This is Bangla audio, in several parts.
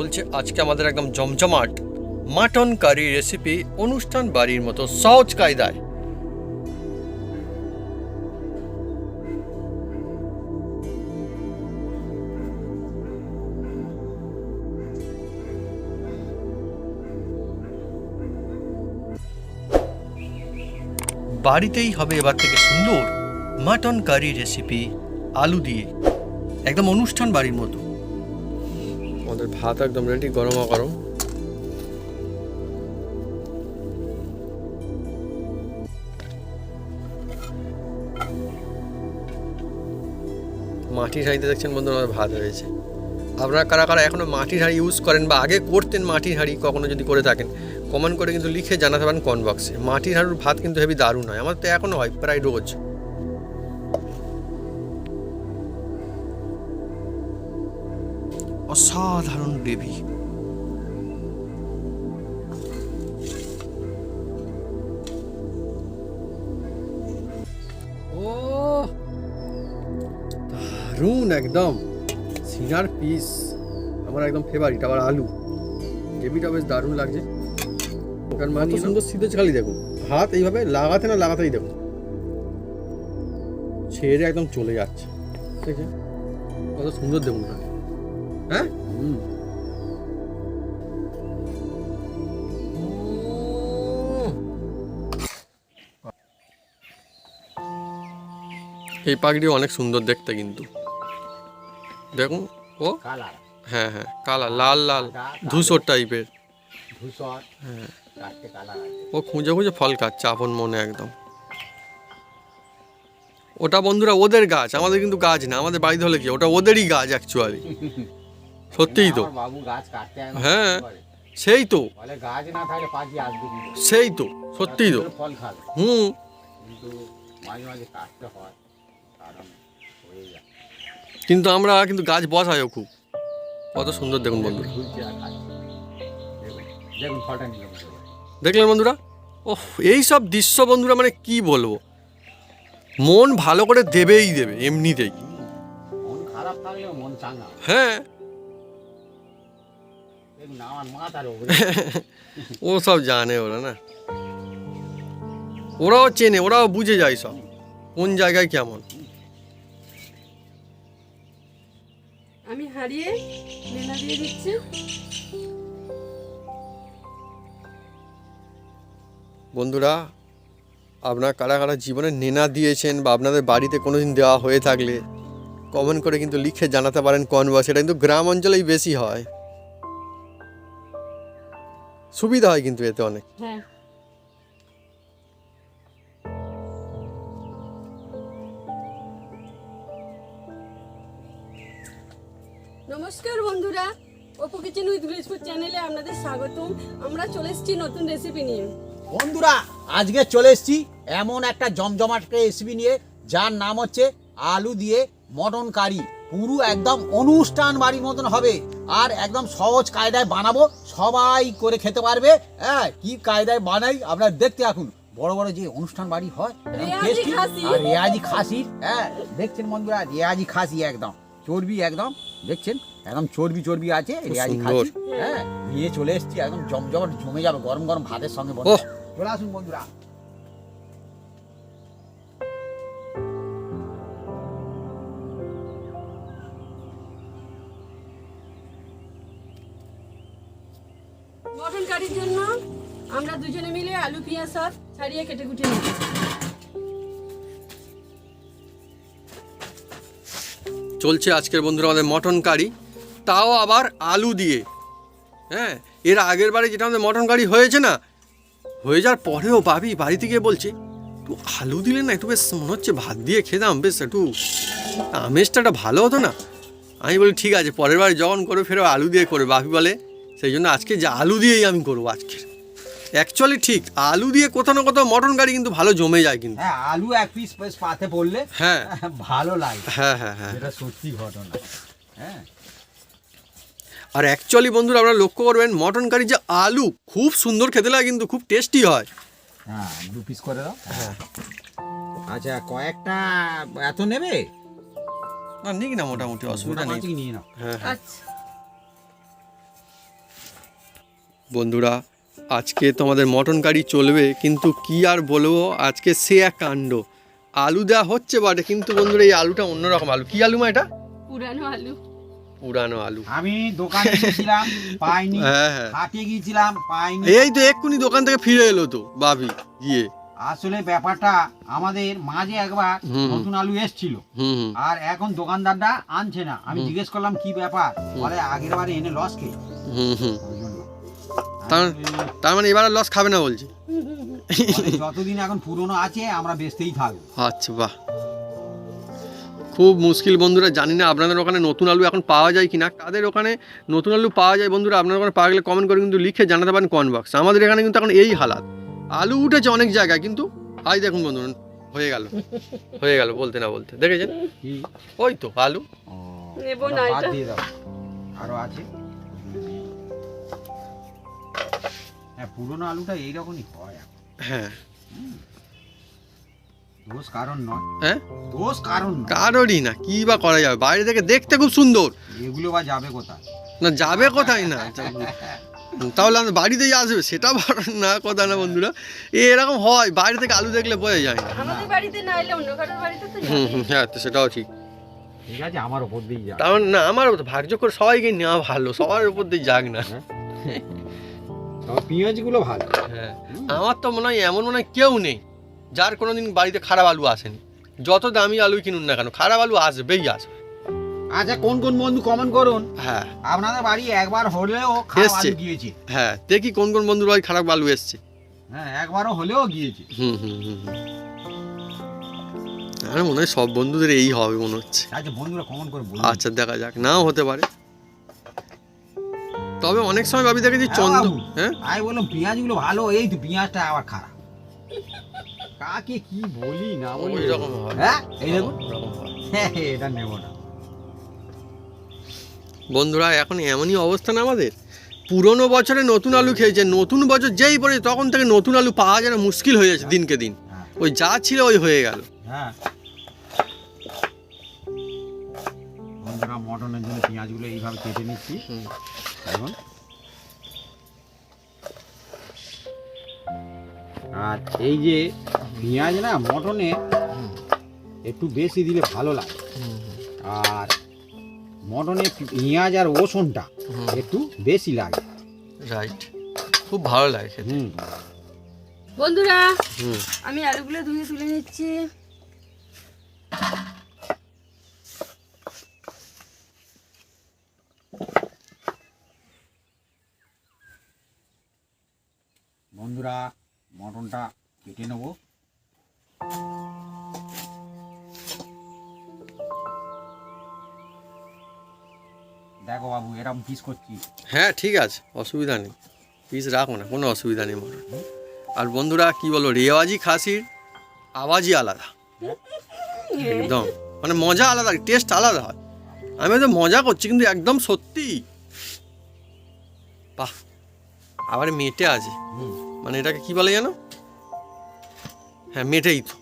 চলছে আজকে আমাদের একদম জমজমাট মাটন কারি রেসিপি অনুষ্ঠান বাড়ির মতো সহজ কায়দায়। বাড়িতেই হবে এবার থেকে সুন্দর মাটন কারি রেসিপি আলু দিয়ে। একদম অনুষ্ঠান বাড়ির মতো। আমাদের ভাত একদম রেডি গরমা গরম। মাটির হাঁড়িতে দেখছেন বন্ধু আমাদের ভাত হয়েছে। আপনারা কারা কারা এখনও মাটির হাঁড়ি ইউজ করেন বা আগে করতেন মাটির হাঁড়ি, কখনো যদি করে থাকেন কমেন্ট করে কিন্তু লিখে জানাতে পারেন কনবক্সে মাটির হাঁড়ির ভাত কিন্তু হেবি দারুণ হয়। আমার তো এখনও হয়, প্রায় রোজ। অসাধারণ গ্রেভি ও দারুণ একদম। সিনার পিস। আমার একদম ফেভারিট আবার আলু। গ্রেভিটা বেশ দারুণ লাগছে। কারণ মানে সুন্দর সিদ্ধ খালি দেখুন হাত এইভাবে লাগাতে না লাগাতেই দেখুন ছেড়ে একদম চলে যাচ্ছে। ঠিক আছে কত সুন্দর দেখুন না হ্যাঁ? এই পাখিটি অনেক সুন্দর দেখতে কিন্তু। দেখুন ও? হ্যাঁ হ্যাঁ কালা লাল লাল ধূসর টাইপের। ধূসর হ্যাঁ। ও খুঁজে খুঁজে ফল খাচ্ছে আপন মনে একদম। ওটা বন্ধুরা ওদের গাছ আমাদের কিন্তু গাছ না আমাদের বাড়িতে হলে কি ওটা ওদেরই গাছ অ্যাকচুয়ালি সত্যিই তো। বাবু গাছ কাটতে হ্যাঁ। সেই তো। গাছ না থাকলে পাখি আসবে সেই তো সত্যিই তো। ফল খাবে। হুম। কিন্তু মাঝে মাঝে কাটতে হয় কারণ হয়ে যায়। কিন্তু আমরা কিন্তু গাছ বসাইও খুব। কত সুন্দর দেখুন বন্ধুরা। দেখলেন বন্ধুরা? ওহ এই সব দৃশ্য বন্ধুরা মানে কি বলব? মন ভালো করে দেবেই দেবে এমনিতেই। মন মন হ্যাঁ। ও সব জানে ওরা না ওরাও চেনে ওরাও বুঝে যায় সব কোন জায়গায় কেমন আমি হারিয়ে মেলা দিয়ে দিচ্ছি বন্ধুরা আপনার কারা কারা জীবনে নেনা দিয়েছেন বা আপনাদের বাড়িতে কোনো দিন দেওয়া হয়ে থাকলে কমেন্ট করে কিন্তু লিখে জানাতে পারেন কোন বা সেটা কিন্তু গ্রাম অঞ্চলেই বেশি হয় সুবিধা হয় কিন্তু এতে অনেক। হ্যাঁ। নমস্কার বন্ধুরা অপু কিচেন উইথ ভিলেজপুর চ্যানেলে আপনাদের স্বাগতম। আমরা চলে এসেছি নতুন রেসিপি নিয়ে। বন্ধুরা আজকে চলে এসেছি এমন একটা জমজমাট রেসিপি নিয়ে যার নাম হচ্ছে আলু দিয়ে মটন কারি। পুরো একদম অনুষ্ঠান বাড়ির মতন হবে। আর একদম সহজ কায়দায় বানাবো সবাই করে খেতে পারবে। হ্যাঁ কি কায়দায় বানাই আপনারা দেখতে এখন বড় বড় যে অনুষ্ঠান বাড়ি হয় রেয়াজি আর রেয়াজি খাসির হ্যাঁ দেখছেন বন্ধুরা রেয়াজি খাসি একদম চর্বি একদম দেখছেন? একদম চর্বি চর্বি আছে রেয়াজি খাসি হ্যাঁ নিয়ে চলে এসেছি একদম জমজমাট জমে যাবে গরম গরম ভাতের সঙ্গে চলে আসুন বন্ধুরা। পেঁয়াজ সব ছাড়িয়ে কেটে কুটে নিচ্ছি চলছে আজকের বন্ধুরা আমাদের মটন কারি। তাও আবার আলু দিয়ে। হ্যাঁ এর আগের বারে যেটা আমাদের মটন কারি হয়েছে না, হয়ে যাওয়ার পরেও ভাবি বাড়িতে গিয়ে বলছে, একটু আলু দিলে না একটু বেশ মনে হচ্ছে ভাত দিয়ে খেতাম, বেশ একটু আমেজটা একটা ভালো হতো না। আমি বলি, ঠিক আছে, পরের বার যখন করে ফেরো আলু দিয়ে করে বাপি বলে, সেই জন্য আজকে যে আলু দিয়েই আমি করব আজকে অ্যাকচুয়ালি ঠিক আলু দিয়ে কোথাও না কোথাও মটন কারি কিন্তু ভালো জমে যায় কিন্তু। হ্যাঁ আলু এক পিস পিস পাতে পড়লে হ্যাঁ। ভালো লাগে। হ্যাঁ হ্যাঁ হ্যাঁ। এটা সত্যি ঘটনা। হ্যাঁ। আর অ্যাকচুয়ালি বন্ধুরা আপনারা লক্ষ্য করবেন মটন কারি যে আলু খুব সুন্দর খেতে লাগে কিন্তু খুব টেস্টি হয়। হ্যাঁ দু পিস করে দাও। হ্যাঁ আচ্ছা কয়েকটা এত নেবে? না নিক না মোটামুটি অসুবিধা নেই। নিয়ে নাও। হ্যাঁ হ্যাঁ। আচ্ছা। বন্ধুরা আজকে তোমাদের মটন কারি চলবে কিন্তু কি আর বলব? আজকে সে এক কাণ্ড। আলু দেওয়া হচ্ছে বটে কিন্তু বন্ধুরা এই আলুটা অন্যরকম আলু। কি আলু মা এটা? পুরানো আলু। পুরানো আলু। আমি দোকানে গেছিলাম পাইনি। হ্যাঁ হ্যাঁ। হাটে গিয়েছিলাম পাইনি। এই তো এক্ষুনি দোকান থেকে ফিরে এলো তো বাবি গিয়ে। আসলে ব্যাপারটা আমাদের মাঝে একবার নতুন আলু এসছিল। আর এখন দোকানদারটা আনছে না। আমি জিজ্ঞেস করলাম কি ব্যাপার? বলে আগের বারে এনে লস খেয়ে তার- তার মানে এবার লস খাবে না বলছে। বলি, যতদিন এখন পুরনো আছে আমরা বেচতেই থাকব। আচ্ছা বাহ। খুব মুশকিল বন্ধুরা জানি না আপনাদের ওখানে নতুন আলু এখন পাওয়া যায় কিনা। কাদের ওখানে নতুন আলু পাওয়া যায় বন্ধুরা আপনাদের ওখানে পাওয়া গেলে কমেন্ট করে কিন্তু লিখে জানাতে পারেন কমেন্ট বক্স আমাদের এখানে কিন্তু এখন এই হালাত। আলু উঠেছে অনেক জায়গায় কিন্তু আজ দেখুন বন্ধুরা হয়ে গেল। হয়ে গেল বলতে না বলতে। দেখেছেন? ওই তো আলু। নেব না আরও আছে? হ্যাঁ পুরনো আলুটা এইরকমই হয় হ্যাঁ। দোষ কারণ নয়। হ্যাঁ? দোষ কারণ নয়। কারোরই না কি বা করা যাবে? বাইরে থেকে দেখতে খুব সুন্দর। এগুলো বা যাবে কোথায়? না যাবে কোথায় না? তাহলে আমাদের বাড়িতেই আসবে সেটা না কথা না বন্ধুরা। এরকম হয় বাইরে থেকে আলু দেখলে বোঝা যায় না। আমাদের বাড়িতে না এলে অন্য কারোর বাড়িতে তো হুম হুম হ্যাঁ তো সেটাও ঠিক। ঠিক আছে আমার উপর দিয়ে যাবে তার মানে না আমার ভাগ্য করে সবাইকে নেওয়া ভালো সবার উপর দিয়ে যাক না। পেঁয়াজগুলো ভালো। হ্যাঁ আমার তো মনে হয় এমন মনে হয় কেউ নেই যার কোনো দিন বাড়িতে খারাপ আলু আসেনি। যত দামি আলু কিনুন না কেন খারাপ আলু আসবেই আসবে। আচ্ছা কোন কোন বন্ধু কমেন্ট করুন। হ্যাঁ। আপনাদের বাড়ি একবার হলেও খারাপ। আলু গিয়েছে। হ্যাঁ দেখি কোন কোন বন্ধুর বাড়ি খারাপ আলু এসছে। হ্যাঁ একবারও হলেও গিয়েছে। হুম হুম হুম। আমার মনে হয় সব বন্ধুদের এই হবে মনে হচ্ছে। আচ্ছা বন্ধুরা কমেন্ট করে বলুন। আচ্ছা দেখা যাক নাও হতে পারে। তবে অনেক সময় ভাবি দেখেছি হ্যাঁ, চন্দ্র। হ্যাঁ? আমি বললাম পেঁয়াজগুলো ভালো এই তো পেঁয়াজটা আবার খারাপ। কাকে কি বলি না বলি? ওই রকম হয় হ্যাঁ এই দেখুন। হ্যাঁ, এটা নেব না। বন্ধুরা এখন এমনই অবস্থা না আমাদের। পুরনো বছরে নতুন আলু খেয়েছে নতুন বছর যেই পড়ে তখন থেকে নতুন আলু পাওয়া যেন মুশকিল হয়ে যাচ্ছে দিনকে দিন। হ্যাঁ। ওই যা ছিল ওই হয়ে গেল। হ্যাঁ। বন্ধুরা মটনের জন্য পেঁয়াজগুলো এইভাবে কেটে নিচ্ছি। এখন? আর এই যে পেঁয়াজ না মটনে একটু বেশি দিলে ভালো লাগে। আর মটনে পেঁয়াজ আর রসুনটা একটু বেশি লাগে। রাইট খুব ভালো লাগে হুম। বন্ধুরা হুম। আমি আলুগুলো ধুয়ে তুলে নিচ্ছি। বন্ধুরা মটনটা কেটে নেব। দেখো বাবু এরকম পিস করছি। হ্যাঁ ঠিক আছে অসুবিধা নেই। পিস রাখো না কোনো অসুবিধা নেই মটন। আর বন্ধুরা কি বলো রেওয়াজি খাসির আওয়াজই আলাদা। একদম। মানে মজা আলাদা টেস্ট আলাদা হয়। আমি তো মজা করছি কিন্তু একদম সত্যি। বাহ আবার মেটে আছে। হুম। মানে এটাকে কি বলে জানো? হ্যাঁ মেটেই তো।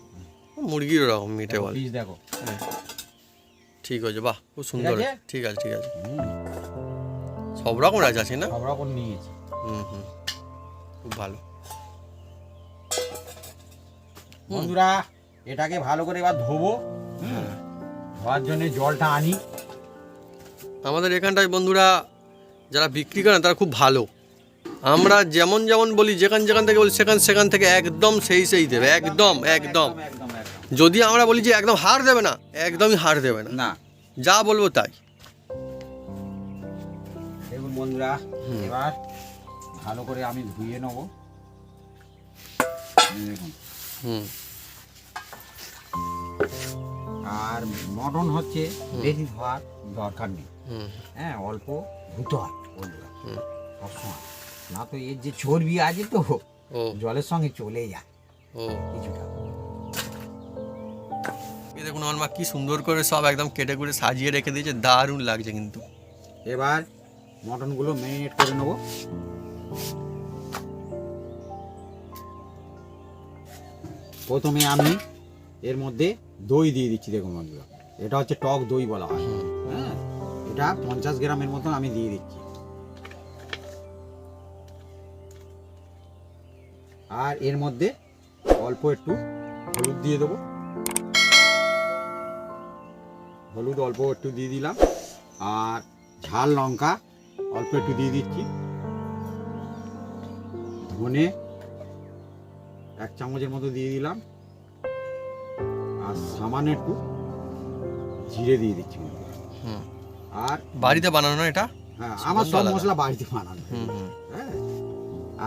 মুরগির ওরকম মেটে বলে। দেখো। হ্যাঁ। ঠিক আছে বাহ খুব সুন্দর। ঠিক আছে ঠিক আছে। সব রকম রাজ আছে না? সব রকম নিয়েছি। হুম হুম। খুব ভালো। বন্ধুরা এটাকে ভালো করে এবার ধোবো। হ্যাঁ। ধোয়ার জন্য জলটা আনি। আমাদের এখানটায় বন্ধুরা যারা বিক্রি করেন তারা খুব ভালো। আমরা যেমন যেমন বলি যেখান যেখান থেকে বলি সেখান সেখান থেকে একদম সেই সেই দেবে একদম একদম। যদি আমরা বলি যে একদম হার দেবে না একদমই হার দেবে না। না। যা বলব তাই। দেখুন বন্ধুরা এবার ভালো করে আমি ধুয়ে নেব। দেখুন। হুম। আর মটন হচ্ছে বেশি ধোয়ার দরকার নেই। হ্যাঁ অল্প ধুতে হয় বন্ধুরা। সবসময়। না তো এর যে চর্বি আছে তো জলের সঙ্গে চলে যায়। কিছুটা। এই দেখুন আমার মা কি সুন্দর করে সব একদম কেটে কুটে সাজিয়ে রেখে দিয়েছে দারুণ লাগছে কিন্তু। এবার মটনগুলো ম্যারিনেট করে নেব। প্রথমে আমি এর মধ্যে দই দিয়ে দিচ্ছি দেখুন বন্ধুরা। এটা হচ্ছে টক দই বলা হয়। হ্যাঁ এটা পঞ্চাশ গ্রামের মতন আমি দিয়ে দিচ্ছি। আর এর মধ্যে অল্প একটু হলুদ দিয়ে দেবো। হলুদ অল্প একটু দিয়ে দিলাম। আর ঝাল লঙ্কা অল্প একটু দিয়ে দিচ্ছি। ধনে এক চামচের মতো দিয়ে দিলাম। আর সামান্য একটু জিরে দিয়ে দিচ্ছি। আর বাড়িতে বানানো এটা? হ্যাঁ আমার সব মশলা বাড়িতে বানানো।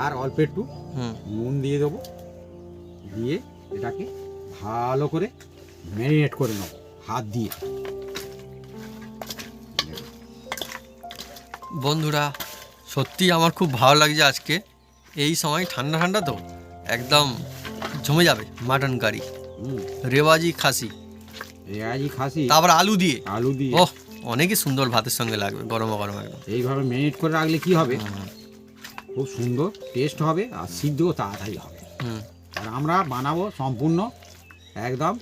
আর অল্প একটু নুন দিয়ে দেবো। দিয়ে এটাকে ভালো করে ম্যারিনেট করে নেব হাত দিয়ে। বন্ধুরা সত্যি আমার খুব ভালো লাগছে আজকে। এই সময় ঠান্ডা ঠান্ডা তো একদম জমে যাবে মাটন কারি। রেওয়াজি খাসি। রেওয়াজি খাসি। তারপর আলু দিয়ে। আলু দিয়ে। ওহ অনেকই সুন্দর ভাতের সঙ্গে লাগবে গরম গরম একদম। এইভাবে ম্যারিনেট করে রাখলে কি হবে? খুব সুন্দর টেস্ট হবে আর সিদ্ধও তাড়াতাড়ি হবে হুম। আর আমরা বানাবো সম্পূর্ণ একদম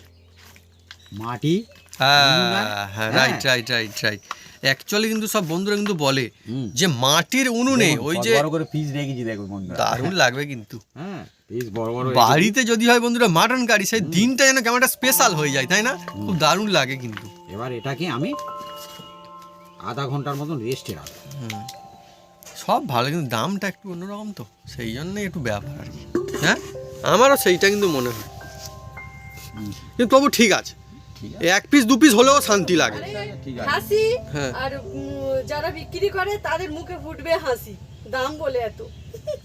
মাটি হ্যাঁ হ্যাঁ হ্যাঁ। Right right right right actually কিন্তু সব বন্ধুরা কিন্তু বলে। যে মাটির উনুনে ওই যে বড় করে পিস রেখেছি দেখুন বন্ধুরা দারুণ লাগবে কিন্তু হ্যাঁ পিস বড় বড়। বাড়িতে যদি হয় বন্ধুরা মাটন কারি সেই দিনটা যেন কেমন একটা স্পেশাল হয়ে যায় তাই না খুব দারুণ লাগে কিন্তু এবার এটাকে আমি আধা ঘণ্টার মতন রেস্টে রাখব। সব ভালো কিন্তু দামটা একটু অন্যরকম তো সেই জন্যই একটু ব্যাপার আর কি। হ্যাঁ? আমারও সেইটা কিন্তু মনে হয়। কিন্তু তবু ঠিক আছে। এক পিস দু পিস হলেও শান্তি লাগে। হাসি হ্যাঁ। আর যারা বিক্রি করে তাদের মুখে ফুটবে হাসি। দাম বলে এত।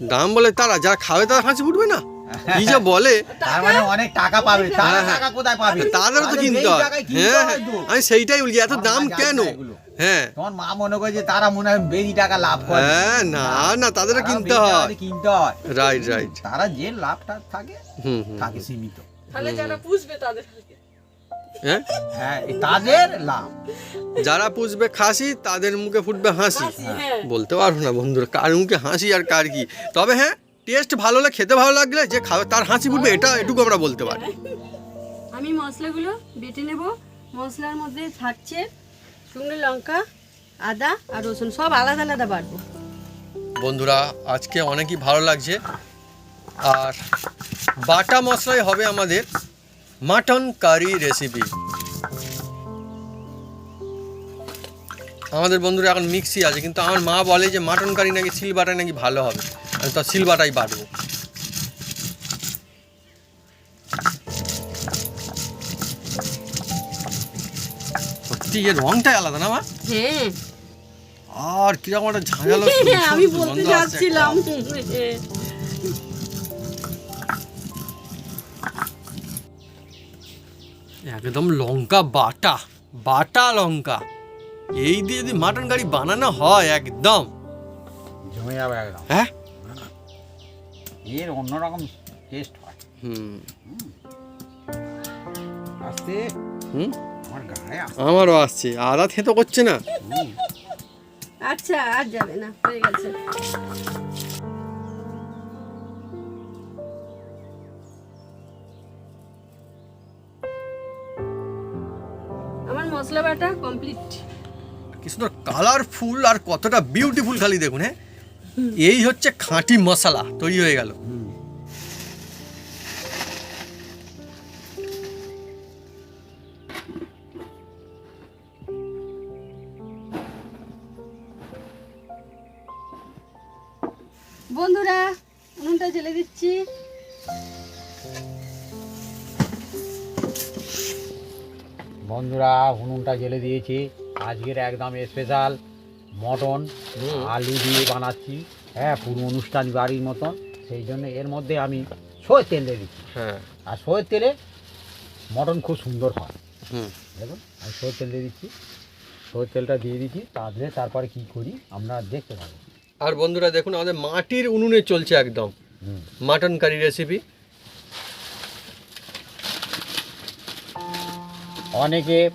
দাম বলে তারা যারা খাবে তারা হাসি ফুটবে না? কি যে বলে? তার মানে অনেক টাকা পাবে। তারা হ্যাঁ, হ্যাঁ। টাকা কোথায় পাবে? তাদেরও তো কিনতে হয় টাকায় হ্যাঁ আমি সেইটাই বলছি এত দাম কেন? হ্যাঁ। তোমার মা মনে করে যে তারা মনে হয় বেশি টাকা লাভ করে। হ্যাঁ না না তাদেরও কিনতে হয়। কিনতে হয়। রাইট রাইট তারা যে লাভটা থাকে থাকে সীমিত। তাহলে যারা পুষবে তাদের হ্যাঁ? হ্যাঁ তাদের লাভ। যারা পুষবে খাসি তাদের মুখে ফুটবে হাসি। হাসি হ্যাঁ। বলতে পারব না বন্ধুরা কার মুখে হাসি আর কার কি। তবে হ্যাঁ টেস্ট ভালো হলে খেতে ভালো লাগলে যে খাবে তার হাসি ফুটবে এটা এটুকু আমরা বলতে পারি। আমি মশলাগুলো বেটে নেব। মশলার মধ্যে থাকছে শুকনো লঙ্কা আদা আর রসুন সব আলাদা আলাদা বাটবো। বন্ধুরা আজকে অনেকই ভালো লাগছে। আর বাটা মশলাই হবে আমাদের মাটন কারি রেসিপি আমাদের বন্ধুরা এখন মিক্সি আছে কিন্তু আমার মা বলে যে মাটন কারি নাকি সিল বাটায় নাকি ভালো হবে। আমি তো সিল বাটাই বাটবো। সত্যি এর রংটাই আলাদা না মা? হ্যাঁ। আর কীরকম একটা ঝাঁঝালো আমি বলতে যাচ্ছিলাম। একদম লঙ্কা বাটা বাটা লঙ্কা। এই দিয়ে যদি মাটন গাড়ি বানানো হয় একদম। জমে যাবে একদম। হ্যাঁ? এর অন্যরকম টেস্ট হয়। হুম। আস্তে হুম? আমার গায়ে আমারও আসছে আদা থেতো করছে না? আচ্ছা আর যাবে না হয়ে গেছে। আমার মশলা বাটা কমপ্লিট কি সুন্দর কালারফুল আর কতটা বিউটিফুল খালি দেখুন হ্যাঁ? এই হচ্ছে খাঁটি মশলা তৈরি হয়ে গেল। বন্ধুরা উনুনটা জ্বেলে দিচ্ছি। বন্ধুরা উনুনটা জেলে দিয়েছি। আজকের একদম স্পেশাল মটন আলু দিয়ে বানাচ্ছি। হ্যাঁ পুরো অনুষ্ঠান বাড়ির মতন। সেই জন্য এর মধ্যে আমি সয়ের তেল দিয়ে দিচ্ছি। হ্যাঁ। আর সয়ের তেলে মটন খুব সুন্দর হয়। হুম। দেখুন আমি সয়ের তেল দিয়ে দিচ্ছি। সয়ের তেলটা দিয়ে দিচ্ছি। তাহলে তারপরে কি করি আমরা দেখতে পাবো। আর বন্ধুরা দেখুন আমাদের মাটির উনুনে চলছে একদম। হুম। মাটন কারি রেসিপি অনেকে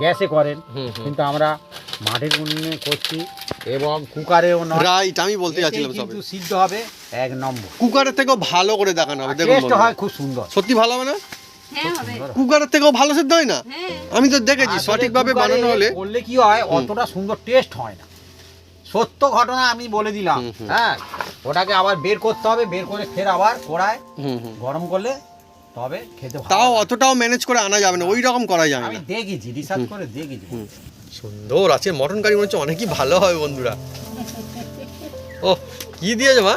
গ্যাসে করেন। কিন্তু আমরা মাটির উনুনে করছি এবং কুকারেও রাইট আমি বলতে যাচ্ছিলাম সবে। কিন্তু সিদ্ধ হবে এক নম্বর। কুকারের থেকেও ভালো করে দেখানো হবে দেখুন টেস্ট হয় খুব সুন্দর। সত্যি ভালো হবে না? হ্যাঁ কুকারের থেকেও ভালো সেদ্ধ হয় না? হ্যাঁ। আমি তো দেখেছি সঠিকভাবে বানানো হলে করলে কি হয় অতটা সুন্দর টেস্ট হয় না। সত্য ঘটনা আমি বলে দিলাম। হ্যাঁ ওটাকে আবার বের করতে হবে বের করে ফের আবার কড়ায় হুম হুম। গরম করলে তবে খেতে তাও অতটাও ম্যানেজ করে আনা যাবে না ওই রকম করা যাবে আমি দেখেছি রিসার্চ করে দেখেছি। সুন্দর আছে মটন কারি মনে হচ্ছে অনেকই ভালো হবে বন্ধুরা। ও কি দিয়েছে মা?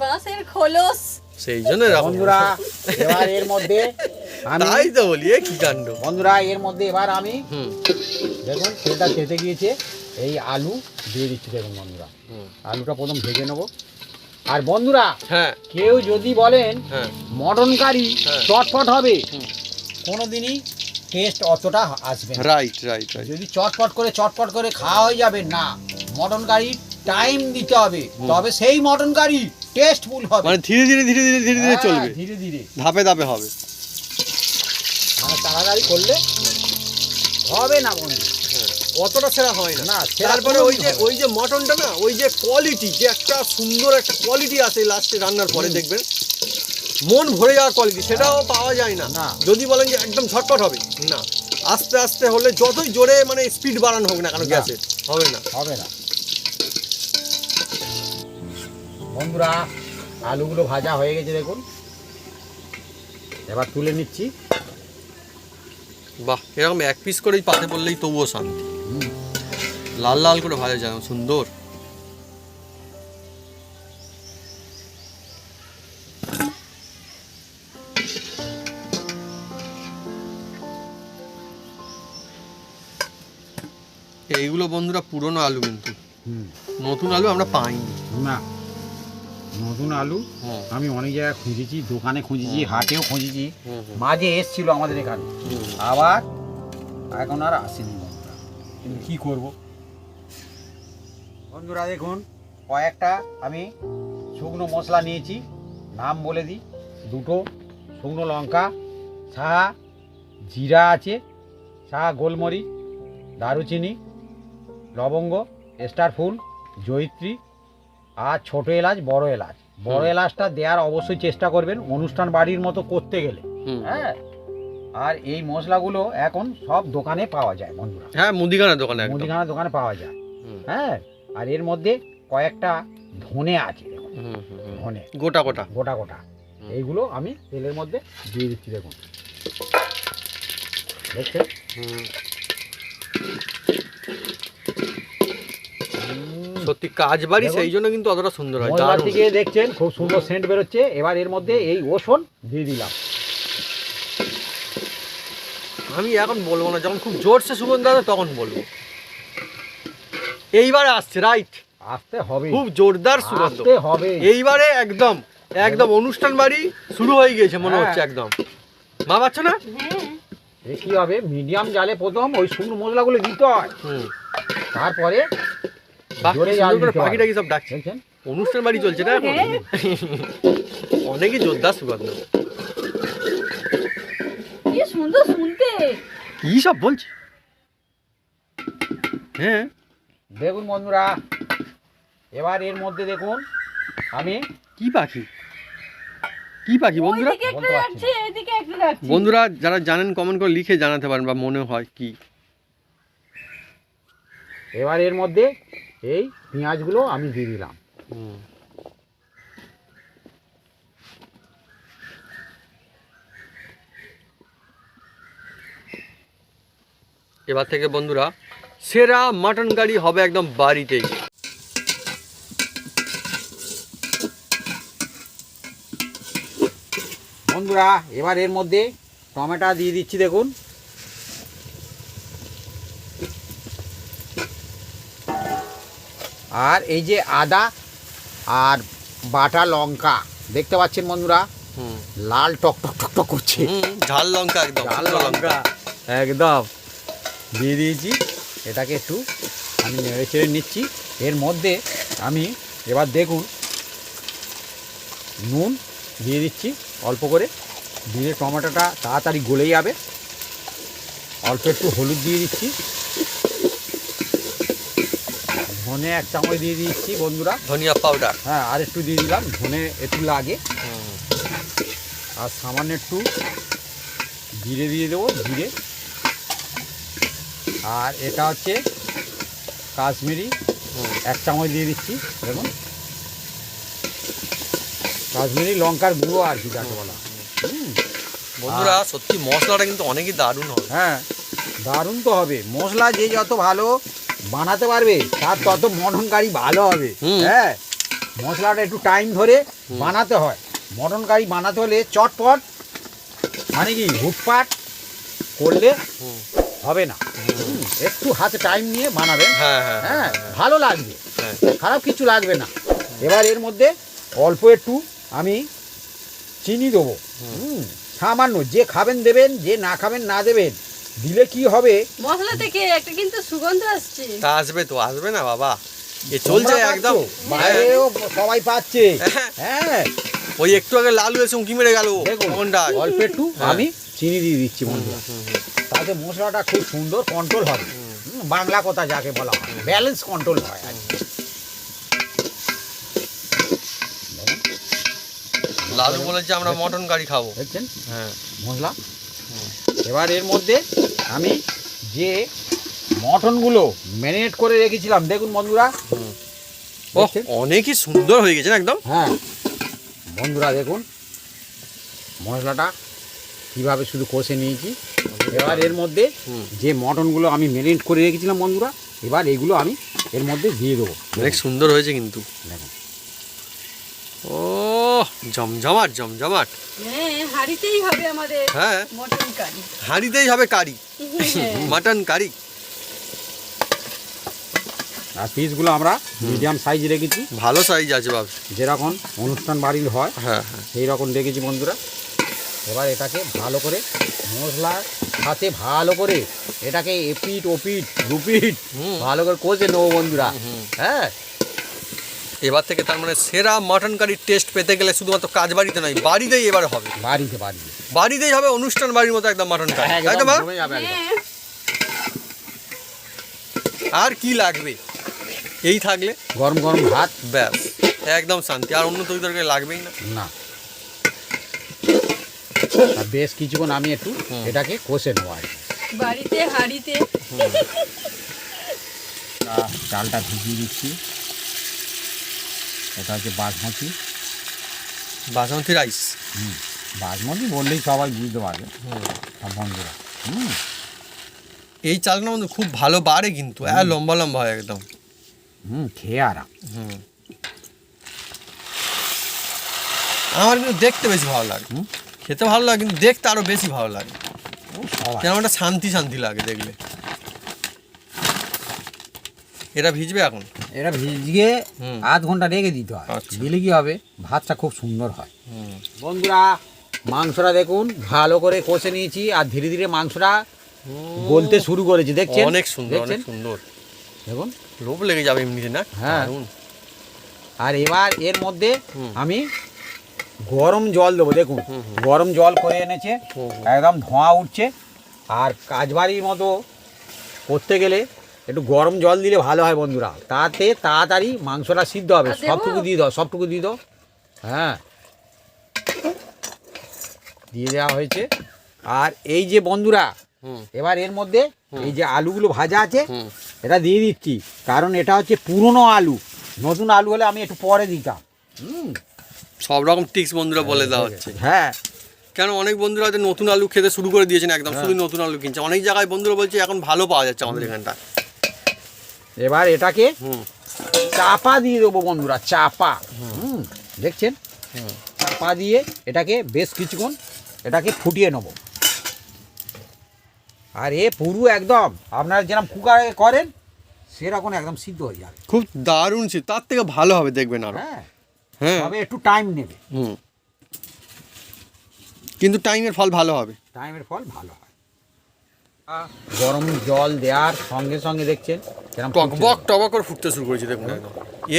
বাঁশের খোলস। সেই জন্য। বন্ধুরা এবার এর মধ্যে আমি তাই তো বলি এ কি কাণ্ড? বন্ধুরা এর মধ্যে এবার আমি হুম। দেখুন তেলটা তেতে গিয়েছে এই আলু দিয়ে দিচ্ছি দেখুন বন্ধুরা। হুম। আলুটা প্রথম ভেজে নেব। আর বন্ধুরা হ্যাঁ। কেউ যদি বলেন হ্যাঁ। মটন কারি হ্যাঁ। চটপট হবে। কোনোদিনই টেস্ট অতটা আসবে রাইট রাইট রাইট যদি চটপট করে চটপট করে খাওয়া হয়ে যাবে না মটন কারি টাইম দিতে হবে। তবে সেই মটন কারি টেস্টফুল হবে। মানে ধীরে ধীরে ধীরে ধীরে ধীরে ধীরে হ্যাঁ, চলবে। ধীরে ধীরে। ধাপে ধাপে হবে। মানে তাড়াতাড়ি করলে হবে না বন্ধু। অতটা সেরা হয় না। তারপরে ওই যে। ওই যে মটনটা না ওই যে কোয়ালিটি যে একটা সুন্দর একটা কোয়ালিটি আছে লাস্টে রান্নার পরে দেখবেন? মন ভরে যাওয়ার কোয়ালিটি সেটাও পাওয়া যায় না। যদি বলেন যে একদম ঝটপট হবে না। আস্তে আস্তে হলে যতই জোরে মানে স্পিড বাড়ানো হোক না কেন গ্যাসে হবে না। হবে না। বন্ধুরা আলুগুলো ভাজা হয়ে গেছে দেখুন। এবার তুলে নিচ্ছি। বাহ এরকম এক পিস করেই পাতে পড়লেই তবুও শান্তি। লাল লাল করে ভাজা যায় সুন্দর। এইগুলো বন্ধুরা পুরনো আলু কিন্তু। নতুন আলু আমরা পাইনি। না নতুন আলু হুম, আমি অনেক জায়গায় খুঁজেছি দোকানে খুঁজেছি হাটেও খুঁজেছি। মাঝে এসছিল আমাদের এখানে। আবার এখন আর আসেনি কী করব? বন্ধুরা দেখুন কয়েকটা আমি শুকনো মশলা নিয়েছি। নাম বলে দিই দুটো শুকনো লঙ্কা সাহা জিরা আছে সাহা গোলমরিচ দারুচিনি লবঙ্গ স্টার ফুল জয়িত্রী আর ছোট এলাচ বড় এলাচ। বড় এলাচটা দেওয়ার অবশ্যই চেষ্টা করবেন অনুষ্ঠান বাড়ির মতো করতে গেলে। হ্যাঁ? আর এই মশলাগুলো এখন সব দোকানে পাওয়া যায় বন্ধুরা। হ্যাঁ মুদিখানা দোকানে মুদিখানা দোকানে পাওয়া যায়। হ্যাঁ? আর এর মধ্যে কয়েকটা ধনে আছে। ধনে। গোটা গোটা? গোটা গোটা। এইগুলো আমি তেলের মধ্যে দিয়ে দিচ্ছি দেখুন। দেখছেন। সত্যি কাজ বাড়ি সেই জন্য কিন্তু অতটা সুন্দর হয় দারুণ। দিকে দেখছেন খুব সুন্দর সেন্ট বেরোচ্ছে। এবার এর মধ্যে এই ওষুন দিয়ে দিলাম। আমি এখন বলব না যখন খুব জোরসে সুগন্ধ হবে তখন বলব। এইবারে আসছে রাইট আসতে হবে। খুব জোরদার সুগন্ধ। হবে। এইবারে একদম একদম অনুষ্ঠান বাড়ি শুরু হয়ে গিয়েছে মনে হ্যাঁ। হচ্ছে একদম। মা পাচ্ছ না? হ্যাঁ এ কি হবে? মিডিয়াম জালে প্রথম ওই শুকনো মশলাগুলো দিতে হয়। হুম। তারপরে বাহ, জোরে কি জাল সুন্দর করে দিতে হবে। পাখি টাকি সব ডাকছে। অনুষ্ঠান বাড়ি চলছে না এখন? হ্যাঁ। অনেকই জোরদার সুগন্ধ। কি সুন্দর শুনতে। কি সব বলছি? হ্যাঁ। দেখুন বন্ধুরা এবার এর মধ্যে দেখুন আমি কি পাখি? কি পাখি বন্ধুরা? বন্ধুরা যারা জানেন কমেন্ট করে লিখে জানাতে পারেন বা মনে হয় কি। এবার এর মধ্যে এই পেঁয়াজগুলো আমি দিয়ে দিলাম। এবার থেকে বন্ধুরা সেরা মাটন কারি হবে একদম বাড়িতেই। বন্ধুরা এবার এর মধ্যে টমেটো দিয়ে দিচ্ছি দেখুন। আর এই যে আদা আর বাটা লঙ্কা দেখতে পাচ্ছেন বন্ধুরা? হুম। লাল টক টক টক টক করছে। ঝাল লঙ্কা একদম শুকনো লঙ্কা। একদম। দিয়ে দিয়েছি। এটাকে একটু আমি নেড়ে চেড়ে নিচ্ছি। এর মধ্যে আমি এবার দেখুন নুন দিয়ে দিচ্ছি অল্প করে। দিয়ে টমেটোটা তাড়াতাড়ি গলে যাবে। অল্প একটু হলুদ দিয়ে দিচ্ছি। ধনে এক চামচ দিয়ে দিচ্ছি বন্ধুরা। ধনিয়া পাউডার। হ্যাঁ আর একটু দিয়ে দিলাম। ধনে একটু লাগে। আর সামান্য একটু জিরে দিয়ে দেবো। জিরে আর এটা হচ্ছে কাশ্মীরি। এক চামচ দিয়ে দিচ্ছি দেখুন। কাশ্মীরি লঙ্কার গুঁড়ো আর কি যাকে বলা। বন্ধুরা সত্যি মশলাটা কিন্তু অনেকই দারুণ হবে। হ্যাঁ দারুণ তো হবে। মশলা যে যত ভালো বানাতে পারবে তার তত মটন কারি ভালো হবে। হ্যাঁ মশলাটা একটু টাইম ধরে বানাতে হয়। মটন কারি বানাতে হলে চটপট মানে কি হুটপাট করলে। হবে না। একটু হাতে টাইম নিয়ে বানাবেন হ্যাঁ হ্যাঁ হ্যাঁ ভালো লাগবে। হ্যাঁ। খারাপ কিছু লাগবে না। এবার এর মধ্যে অল্প একটু আমি চিনি দেবো। সামান্য যে খাবেন দেবেন যে না খাবেন না দেবেন। দিলে কি হবে? মশলা থেকে একটা কিন্তু সুগন্ধ আসছে। তা আসবে তো আসবে না বাবা। এ চলছে একদম? বাইরেও সবাই পাচ্ছে। হ্যাঁ। হ্যাঁ ওই একটু আগে লালু এসে উঁকি মেরে গেল। অল্প একটু হ্যাঁ। আমি চিনি দিয়ে দিচ্ছি বন্ধুরা। তাতে মশলাটা খুব সুন্দর কন্ট্রোল হবে। বাংলা কথা যাকে বলা হয়। ব্যালেন্স কন্ট্রোল হয় আর। লালু বলেছে আমরা মটন কারি খাব। দেখছেন? হ্যাঁ। মশলা? এবার এর মধ্যে আমি যে মটনগুলো ম্যারিনেট করে রেখেছিলাম দেখুন বন্ধুরা। অনেকই সুন্দর হয়ে গেছে একদম? হ্যাঁ। বন্ধুরা দেখুন। মশলাটা কীভাবে শুধু কষে নিয়েছি। এবার এর মধ্যে হুম। যে মটনগুলো আমি ম্যারিনেট করে রেখেছিলাম বন্ধুরা এবার এগুলো আমি এর মধ্যে দিয়ে দেবো। অনেক সুন্দর হয়েছে কিন্তু। দেখুন ও জমজমাট জমজমাট। হ্যাঁ হবে আমাদের হ্যাঁ। Mutton curry. হাঁড়িতেই হবে কারি। হ্যাঁ। Mutton curry. আর পিসগুলো আমরা মিডিয়াম সাইজ রেখেছি। ভালো সাইজ আছে বাবু। যেরকম অনুষ্ঠান বাড়ির হয় হ্যাঁ হ্যাঁ। সেই রকম রেখেছি বন্ধুরা। এবার এটাকে ভালো করে মশলার সাথে ভালো করে এটাকে এপিট ওপিট দুপিট ভালো করে কষে নেব বন্ধুরা। হ্যাঁ? এবার থেকে তার মানে সেরা মাটন কারির টেস্ট পেতে গেলে শুধুমাত্র কাজ বাড়িতে নয় বাড়িতেই এবার হবে। বাড়িতে বাড়িতে। বাড়িতেই হবে অনুষ্ঠান বাড়ির মতো একদম মাটন কারি। একদম যাবে একদম। হ্যাঁ আর কি লাগবে? এই থাকলে? গরম গরম ভাত। ব্যাস একদম শান্তি। আর অন্য তরি তরকারি লাগবেই না। না। আর বেশ কিছুক্ষণ আমি একটু হুম। এটাকে কষে নেব আর বাড়িতে হাড়িতে। চালটা ভিজিয়ে দিচ্ছি। এটা হচ্ছে বাসমতি। বাসমতি রাইস। হুম বাসমতি বললেই সবাই বুঝতে পারবে। সব বন্ধুরা। হুম। এই চালটা কিন্তু খুব ভালো বাড়ে কিন্তু হ্যাঁ লম্বা লম্বা হয় একদম। হুম খেয়ে আরাম। হুম। আমার কিন্তু দেখতে বেশি ভালো লাগে। হুম। খেতে ভালো লাগে কিন্তু দেখতে আরও বেশি ভালো লাগে। সবাই একটা শান্তি শান্তি লাগে দেখলে। এটা ভিজবে এখন? এটা ভিজিয়ে আধ ঘণ্টা রেখে দিতে হয়। আচ্ছা। দিলে কি হবে? ভাতটা খুব সুন্দর হয়। বন্ধুরা মাংসটা দেখুন ভালো করে কষে নিয়েছি আর ধীরে ধীরে মাংসটা গলতে শুরু করেছি দেখছেন? অনেক সুন্দর অনেক সুন্দর। দেখুন। লোভ লেগে যাবে এমনিতে না? হ্যাঁ। আর এবার এর মধ্যে আমি গরম জল দেবো দেখুন। গরম জল করে এনেছে। একদম ধোঁয়া উঠছে আর কাজবাড়ির মতো করতে গেলে একটু গরম জল দিলে ভালো হয় বন্ধুরা তাতে তাড়াতাড়ি মাংসটা সিদ্ধ হবে সবটুকু দিয়ে দাও সবটুকু দিয়ে দাও হ্যাঁ। দিয়ে দেওয়া হয়েছে আর এই যে বন্ধুরা এবার এর মধ্যে এই যে আলুগুলো ভাজা আছে এটা দিয়ে দিচ্ছি কারণ এটা হচ্ছে পুরনো আলু নতুন আলু হলে আমি একটু পরে দিতাম হুম। সব রকম টিক্স বন্ধুরা বলে দেওয়া হচ্ছে। হ্যাঁ। কেন অনেক বন্ধুরা হয়তো নতুন আলু খেতে শুরু করে দিয়েছেন একদম শুধু নতুন আলু কিনছে। অনেক জায়গায় বন্ধুরা বলছে এখন ভালো পাওয়া যাচ্ছে আমাদের এখানটা। এবার এটাকে চাপা দিয়ে দেবো বন্ধুরা চাপা। হুম দেখছেন? চাপা দিয়ে এটাকে বেশ কিছুক্ষণ এটাকে ফুটিয়ে নেব। আর এ পুরু একদম আপনারা যেরকম কুকারে করেন সেরকম একদম সিদ্ধ হয়ে যাবে। খুব দারুণ ছিল তার থেকে ভালো হবে দেখবেন আরও। হ্যাঁ হ্যাঁ। তবে একটু টাইম নেবে। হুম। কিন্তু টাইমের ফল ভালো হবে। টাইমের ফল ভালো হয়। গরম জল দেওয়ার সঙ্গে সঙ্গে দেখছেন টকবক টবক করে ফুটতে শুরু করেছে দেখুন।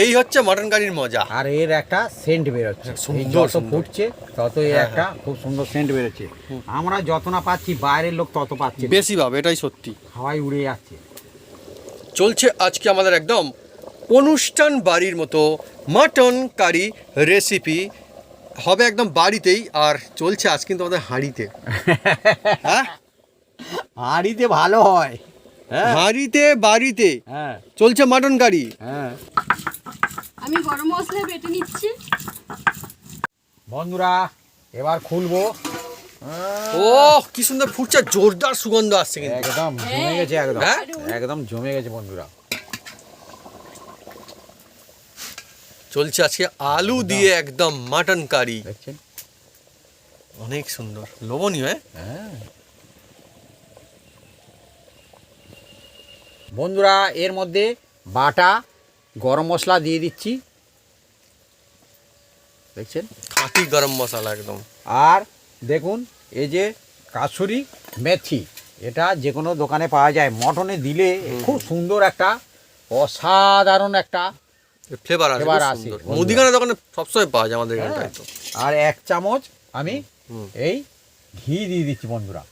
এই হচ্ছে মটন কারির মজা। আর এর একটা সেন্ট বেরোচ্ছে। হ্যাঁ, যত ফুটছে তত এর হ্যাঁ, একটা খুব সুন্দর সেন্ট বেরোচ্ছে। আমরা যত না পাচ্ছি বাইরের লোক তত পাচ্ছে বেশি ভাবে এটাই সত্যি। হাওয়ায় উড়ে যাচ্ছে। চলছে আজকে আমাদের একদম অনুষ্ঠান বাড়ির মতো মাটন কারি রেসিপি হবে একদম বাড়িতেই আর চলছে আজ কিন্তু আমাদের হাঁড়িতে। হ্যাঁ? হাঁড়িতে ভালো হয়। হ্যাঁ। হাঁড়িতে বাড়িতে। হ্যাঁ। চলছে মাটন কারি। হ্যাঁ। আমি গরম মশলা বেটে নিচ্ছি। বন্ধুরা এবার খুলবো। ও কি সুন্দর ফুটছে জোরদার সুগন্ধ আসছে কিন্তু। একদম জমে গেছে একদম। হ্যাঁ? একদম জমে গেছে বন্ধুরা। চলছে আজকে আলু দিয়ে একদম মাটন কারি দেখছেন? অনেক সুন্দর। লোভনীয় হ্যাঁ? হ্যাঁ। বন্ধুরা এর মধ্যে বাটা গরম মশলা দিয়ে দিচ্ছি। দেখছেন? খাঁটি গরম মশলা একদম। আর দেখুন এই যে কাসুরি মেথি এটা যে কোনো দোকানে পাওয়া যায়। মটনে দিলে খুব সুন্দর একটা অসাধারণ একটা ফ্লেভার Flavor খুব আসে, মুদিখানা দোকানে সবসময় পাওয়া যায় আমাদের এখানটায় তো। আর এক চামচ আমি এই ঘি দিয়ে দিচ্ছি বন্ধুরা।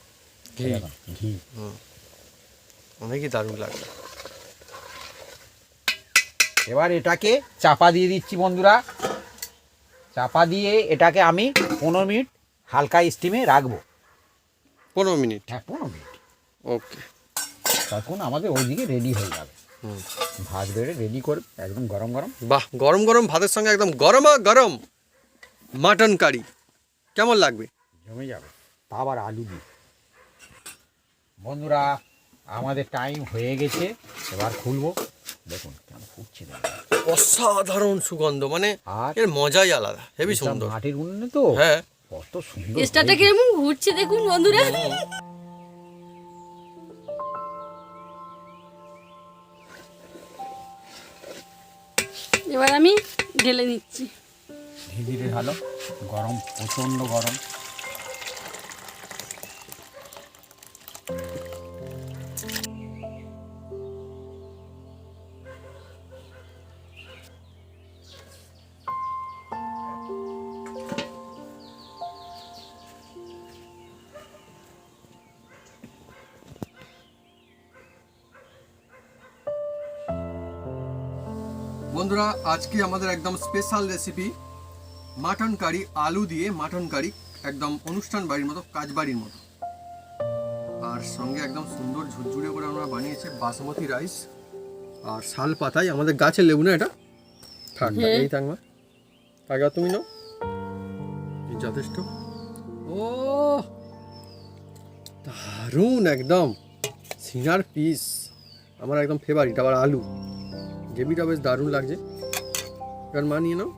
ঘি। ঘি। অনেকই দারুণ লাগে এবার এটাকে চাপা দিয়ে দিচ্ছি বন্ধুরা। চাপা দিয়ে এটাকে আমি পনেরো মিনিট হালকা স্টিমে রাখব। পনেরো মিনিট? হ্যাঁ পনেরো মিনিট। ওকে তখন আমাদের ওইদিকে রেডি হয়ে যাবে। ভাত বেড়ে রেডি করে একদম গরম গরম। বাহ গরম গরম ভাতের সঙ্গে একদম গরমা গরম মাটন কারি। কেমন লাগবে? জমে যাবে। আবার আলু দিয়ে। বন্ধুরা আমাদের টাইম হয়ে গেছে এবার খুলবো। দেখুন কেমন ফুটছে অসাধারণ সুগন্ধ মানে আর এর মজাই আলাদা। হেভি সুন্দর। মাটির উনুনে তো? হ্যাঁ। কত সুন্দর হয়েছে। কীরকম ঘুরছে দেখুন বন্ধুরা। এবার আমি ঢেলে নিচ্ছি। ধীরে ধীরে ভালো। গরম প্রচণ্ড গরম। বন্ধুরা আজকে আমাদের একদম স্পেশাল রেসিপি মাটন কারি আলু দিয়ে মাটন কারি একদম অনুষ্ঠান বাড়ির মতো কাজ বাড়ির মতো। আর সঙ্গে একদম সুন্দর ঝুরঝুরে করে আমরা বানিয়েছে বাসমতি রাইস আর শাল পাতায় আমাদের গাছের লেবু না এটা? থাক থাক, এই থাক মা। থাক তুমি নাও যথেষ্ট। ও দারুণ একদম সিনার পিস আমার একদম ফেভারিট আবার আলু। গ্রেভিটা বেশ দারুণ লাগছে। এবার মা নিয়ে নাও।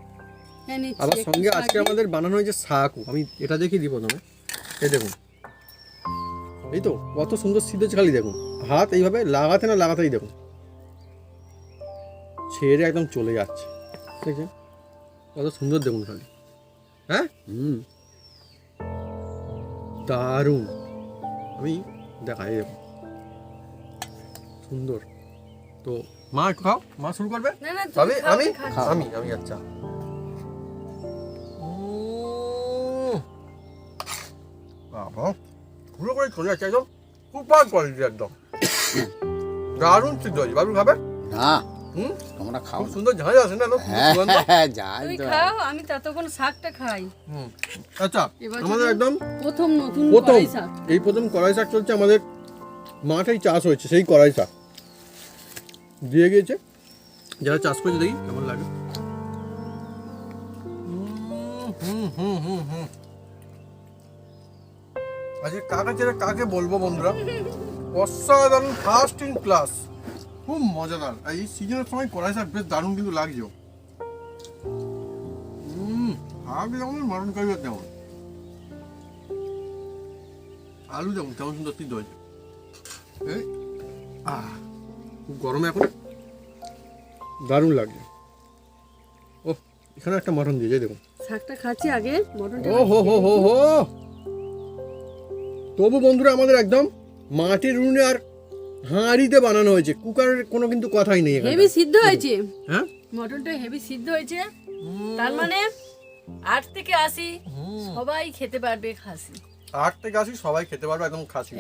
হ্যাঁ, আবার সঙ্গে আজকে আমাদের বানানো হয়েছে শাকও। আমি এটা দেখিয়ে দিব তোমায়। এই দেখুন। এই তো কত সুন্দর সিদ্ধ খালি দেখুন। হাত এইভাবে লাগাতে না লাগাতেই দেখুন। ছেড়ে একদম চলে যাচ্ছে। ঠিক আছে? কত সুন্দর দেখুন খালি হ্যাঁ? হুম। দারুণ। আমি দেখাই দেখুন। সুন্দর। তো মা একটু খাও। মা শুরু করবে? না না আমি? খাও, আমি? আমি আমি আচ্ছা। বাবা পুরো করে চলে যাচ্ছে একদম সুপার কোয়ালিটি একদম। দারুণ সিদ্ধ হয়েছে। বাবু খাবে? না। হুম? তোমরা খাও সুন্দর আছে না হ্যাঁ। হ্যাঁ যাই তুমি তো খাও আমি ততক্ষণ শাকটা খাই। হুম। আচ্ছা আমাদের একদম প্রথম নতুন প্রথম কড়াই শাক। এই প্রথম কড়াই শাক চলছে আমাদের মাঠেই চাষ হয়েছে সেই কড়াই শাক। দিয়ে গিয়েছে। যারা চাষ করেছে দেখি কেমন লাগে। আজকে কাকে ছেড়ে কাকে বলব বন্ধুরা? অসাধারণ ফার্স্ট ইন ক্লাস খুব মজাদার এই সিজনের সময় কড়াই শাক বেশ দারুণ কিন্তু লাগছে হুম আগে যেমন মটন কারিও তেমন। আলু যেমন কেমন সুন্দর সিদ্ধ হয়েছে এই, আহ, খুব গরমে এখন। দারুণ লাগছে ও এখানে একটা মটন দিয়েছে এই দেখুন। শাকটা খাচ্ছি আগে মটনটা ও হো হো হো হো। তবু বন্ধুরা আমাদের একদম মাটির উনুনে আর হাঁড়িতে বানানো হয়েছে। কুকারের কোনো কিন্তু কথাই নেই হেভি সিদ্ধ হয়েছে। হ্যাঁ? মটনটা হেভি সিদ্ধ হয়েছে। তার মানে আট থেকে আসি সবাই খেতে পারবে খাসি। আট থেকে আসি সবাই খেতে পারবে একদম খাসি।